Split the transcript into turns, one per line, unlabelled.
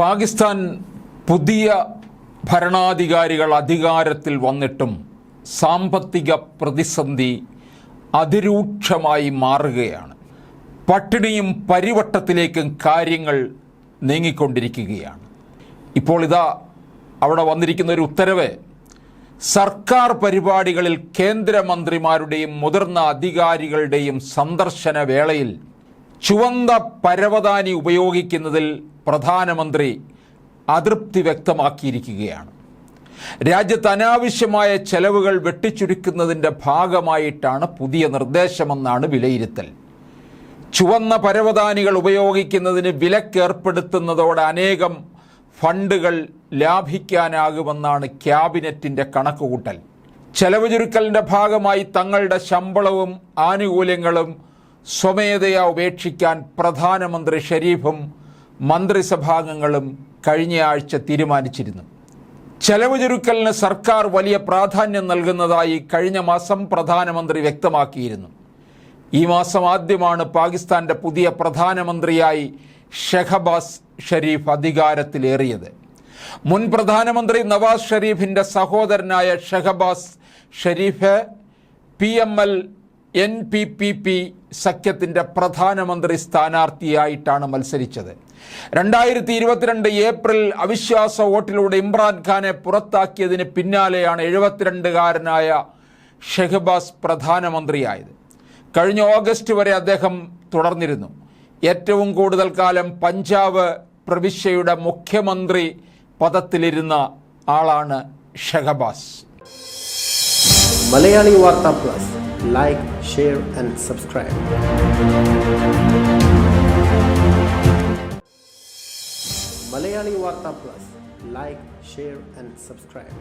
പാകിസ്ഥാൻ പുതിയ ഭരണാധികാരികൾ അധികാരത്തിൽ വന്നിട്ടും സാമ്പത്തിക പ്രതിസന്ധി അതിരൂക്ഷമായി മാറുകയാണ്. പട്ടിണിയും പരിവട്ടത്തിലേക്കും കാര്യങ്ങൾ നീങ്ങിക്കൊണ്ടിരിക്കുകയാണ്. ഇപ്പോൾ ഇതാ അവിടെ വന്നിരിക്കുന്ന ഒരു ഉത്തരവ്. സർക്കാർ പരിപാടികളിൽ കേന്ദ്രമന്ത്രിമാരുടെയും മുതിർന്ന അധികാരികളുടെയും സന്ദർശന വേളയിൽ ചുവന്ന പരവതാനി ഉപയോഗിക്കുന്നതിൽ പ്രധാനമന്ത്രി അതൃപ്തി വ്യക്തമാക്കിയിരിക്കുകയാണ്. രാജ്യത്ത് അനാവശ്യമായ ചെലവുകൾ വെട്ടിച്ചുരുക്കുന്നതിന്റെ ഭാഗമായിട്ടാണ് പുതിയ നിർദ്ദേശമെന്നാണ് വിലയിരുത്തൽ. ചുവന്ന പരവതാനികൾ ഉപയോഗിക്കുന്നതിന് വിലക്കേർപ്പെടുത്തുന്നതോടെ അനേകം ഫണ്ടുകൾ ലാഭിക്കാനാകുമെന്നാണ് ക്യാബിനറ്റിന്റെ കണക്കുകൂട്ടൽ. ചെലവ് ചുരുക്കലിന്റെ ഭാഗമായി തങ്ങളുടെ ശമ്പളവും ആനുകൂല്യങ്ങളും സ്വമേധയാ ഉപേക്ഷിക്കാൻ പ്രധാനമന്ത്രി ഷരീഫും മന്ത്രിസഭാംഗങ്ങളും കഴിഞ്ഞയാഴ്ച തീരുമാനിച്ചിരുന്നു. ചെലവ് ചുരുക്കലിന് സർക്കാർ വലിയ പ്രാധാന്യം നൽകുന്നതായി കഴിഞ്ഞ മാസം പ്രധാനമന്ത്രി വ്യക്തമാക്കിയിരുന്നു. ഈ മാസം ആദ്യമാണ് പാകിസ്ഥാന്റെ പുതിയ പ്രധാനമന്ത്രിയായി ഷെഹബാസ് ഷരീഫ് അധികാരത്തിലേറിയത്. മുൻ പ്രധാനമന്ത്രി നവാസ് ഷരീഫിന്റെ സഹോദരനായ Shehbaz Sharif P M L N P P P സഖ്യത്തിന്റെ പ്രധാനമന്ത്രി സ്ഥാനാർത്ഥിയായിട്ടാണ് മത്സരിച്ചത്. രണ്ടായിരത്തി ഇരുപത്തിരണ്ട് ഏപ്രിൽ അവിശ്വാസ വോട്ടിലൂടെ ഇമ്രാൻഖാനെ പുറത്താക്കിയതിന് പിന്നാലെയാണ് എഴുപത്തിരണ്ടുകാരനായ ഷെഹബാസ് പ്രധാനമന്ത്രിയായത്. കഴിഞ്ഞ ഓഗസ്റ്റ് വരെ അദ്ദേഹം തുടർന്നിരുന്നു. ഏറ്റവും കൂടുതൽ കാലം പഞ്ചാബ് പ്രവിശ്യയുടെ മുഖ്യമന്ത്രി പദത്തിലിരുന്ന ആളാണ് Shehbaz.
Malayali Vartha plus. like, share and subscribe. Malayali Warta Plus. Like, share and subscribe.